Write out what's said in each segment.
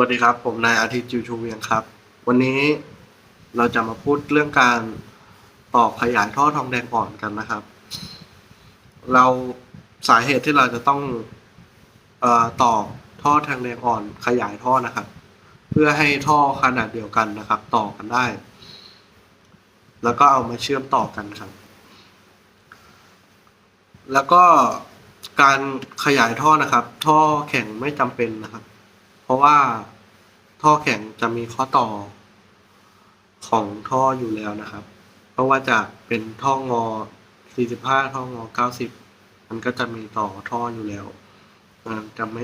วัสดีครับ ผมนายอาทิตย์จูชูเวียงครับ วันนี้เราจะมาพูดเรื่องการต่อขยายท่อทองแดงอ่อนกันนะครับ เราสาเหตุที่เราจะต้องอต่อท่อทองแดงอ่อนขยายท่อนะครับ เพื่อให้ท่อขนาดเดียวกันนะครับ ต่อกันได้ แล้วก็เอามาเชื่อมต่อกันครับ แล้วก็การขยายท่อนะครับ ท่อแข็งไม่จำเป็นนะครับ เพราะว่าท่อแข็งจะมีข้อต่อของท่ออยู่แล้วนะครับ เพราะว่าจะเป็นท่องอ 45 ท่องอ 90 มันก็จะมีต่อท่ออยู่แล้วมันจะไม่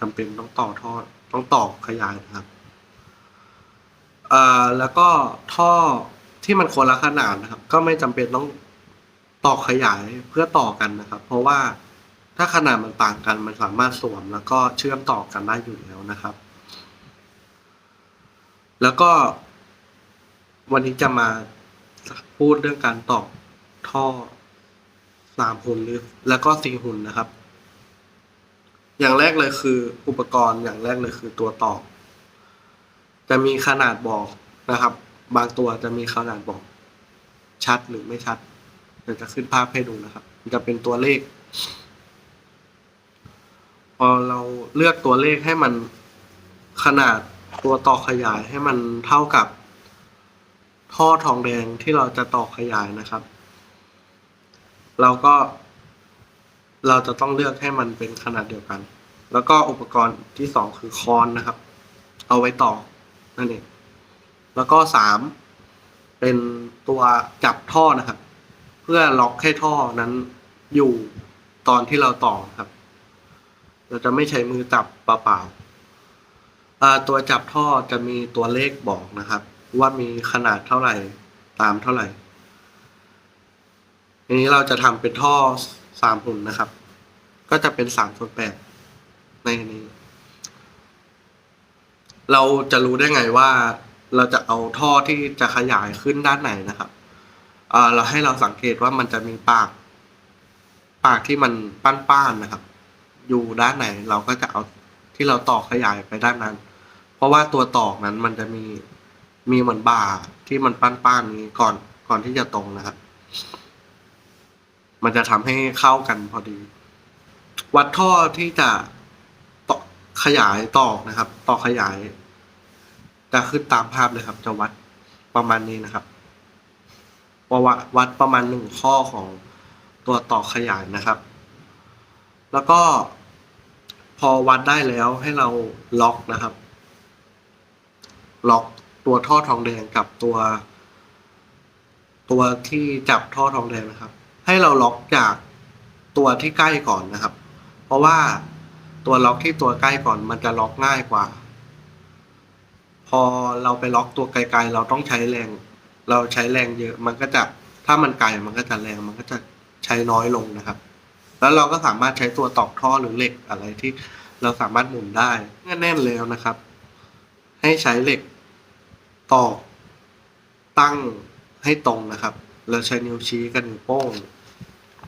จำเป็นต้องต่อท่อต้องต่อขยายนะครับอ่อแล้วก็ท่อที่มันคนละขนาดนะครับ ก็ไม่จำเป็นต้องต่อขยายเพื่อต่อกันนะครับ เพราะว่า ถ้าขนาดมันต่างกันมันสามารถสวมแล้วก็เชื่อมต่อกันได้อยู่แล้วนะครับ แล้วก็วันนี้จะมาพูดเรื่องการต่อท่อสามหุ่นหรือแล้วก็สี่หุ่นนะครับ อย่างแรกเลยคืออุปกรณ์อย่างแรกเลยคือตัวต่อ จะมีขนาดบอกนะครับ บางตัวจะมีขนาดบอกชัดหรือไม่ชัดเดี๋ยวจะขึ้นภาพให้ดูนะครับมันจะเป็นตัวเลข พอเราเลือกตัวเลขให้มันขนาดตัวต่อขยายให้มันเท่ากับ ท่อทองแดงที่เราจะต่อขยายนะครับ เราก็ เราจะต้องเลือกให้มันเป็นขนาดเดียวกัน แล้วก็อุปกรณ์ที่สองคือคอนนะครับ เอาไว้ต่อนั่นเองแล้วก็สามเป็นตัวจับท่อนะครับ เพื่อล็อกให้ท่อนั้นอยู่ตอนที่เราต่อครับ เราจะไม่ใช้มือจับเปล่าๆอ่าตัวจับท่อจะมีตัวเลขบอกนะครับ ว่ามีขนาดเท่าไหร่ตามเท่าไหร่ทีนี้เราจะทำเป็นท่อสามหุ่นนะครับ ก็จะเป็นสามส่วนแปดในนี้ เราจะรู้ได้ไงว่าเราจะเอาท่อที่จะขยายขึ้นด้านไหนนะครับเราให้เราสังเกตว่ามันจะมีปาก ปากที่มันป้านๆนะครับ อยู่ด้านไหน เราก็จะเอาที่เราต่อขยายไปด้านนั้น เพราะว่าตัวตอกนั้นมันจะมีมีเหมือนบ่าที่มันปั้นๆนี้ก่อนก่อนที่จะตรงนะครับ มันจะทำให้เข้ากันพอดี วัดท่อที่จะต่อขยายตอกนะครับ ต่อขยายจะขึ้นตามภาพเลยครับ จะวัดประมาณนี้นะครับวัดวัดประมาณหนึ่งข้อของตัวต่อขยายนะครับ แล้วก็ พอวัดได้แล้วให้เราล็อกนะครับ ล็อกตัวท่อทองแดงกับตัว ตัวที่จับท่อทองแดงนะครับ ให้เราล็อกจากตัวที่ใกล้ก่อนนะครับ เพราะว่าตัวล็อกที่ตัวใกล้ก่อนมันจะล็อกง่ายกว่า พอเราไปล็อกตัวไกลๆ เราต้องใช้แรง เราใช้แรงเยอะ มันก็จะถ้ามันไกลมันก็จะแรงมันก็จะใช้น้อยลงนะครับ แล้วเราก็สามารถใช้ตัวตอกท่อหรือเหล็กอะไรที่เราสามารถหมุนได้เมื่อแน่นแล้วนะครับ ให้ใช้เหล็กตอกตั้งให้ตรงนะครับ เราใช้นิ้วชี้กับนิ้วโป้ง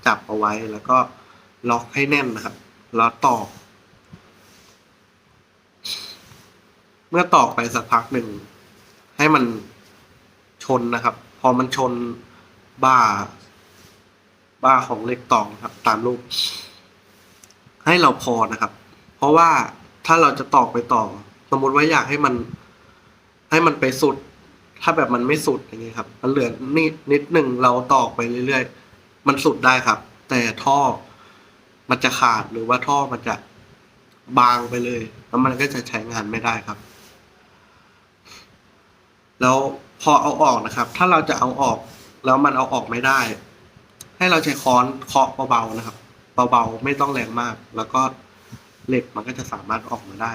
จับเอาไว้แล้วก็ล็อกให้แน่นนะครับ แล้วตอก เมื่อตอกไปสักพักหนึ่งให้มันชนนะครับ พอมันชนบ้า บ้าของเล็กตอกนะครับ ตามรูป ให้เราพอนะครับ เพราะว่าถ้าเราจะตอกไปต่อ สมมติว่าอยากให้มัน ให้มันไปสุด ถ้าแบบมันไม่สุดอย่างนี้ยครับ มันเหลือนิดนิดหนึ่งเราตอกไปเรื่อยๆ มันสุดได้ครับ แต่ท่อมันจะขาดหรือว่าท่อมันจะบางไปเลย แล้วมันก็จะใช้งานไม่ได้ครับ แล้วพอเอาออกนะครับ ถ้าเราจะเอาออก แล้วมันเอาออกไม่ได้ ให้เราใช้ค้อนเคาะเบาๆนะครับเบาๆไม่ต้องแรงมาก แล้วก็เหล็กมันก็จะสามารถออกมาได้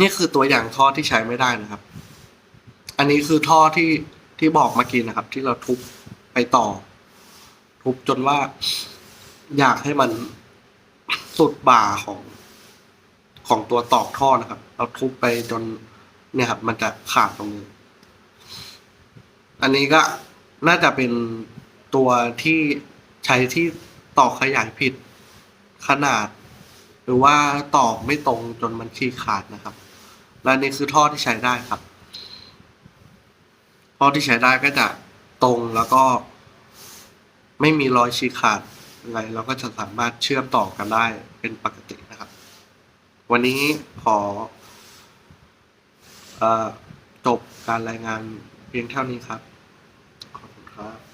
นี่คือตัวอย่างท่อที่ใช้ไม่ได้นะครับ อันนี้คือท่อที่ที่บอกเมื่อกี้นะครับ ที่เราทุบไปต่อ ทุบจนว่า อยากให้มันสุดบ่าของของตัวตอกท่อนะครับ เราทุบไปจนเนี่ยครับ มันจะขาดตรงนี้ อันนี้ก็ น่าจะเป็นตัวที่ใช้ที่ต่อขยายผิดขนาด หรือว่าตอกไม่ตรงจนมันฉีกขาดนะครับ และนี่คือท่อที่ใช้ได้ครับ ท่อที่ใช้ได้ก็จะตรงแล้วก็ ไม่มีรอยฉีกขาดอะไรเราก็จะสามารถเชื่อมต่อกันได้เป็นปกตินะครับ วันนี้ขออจบการรายงานเพียงเท่านี้ครับ half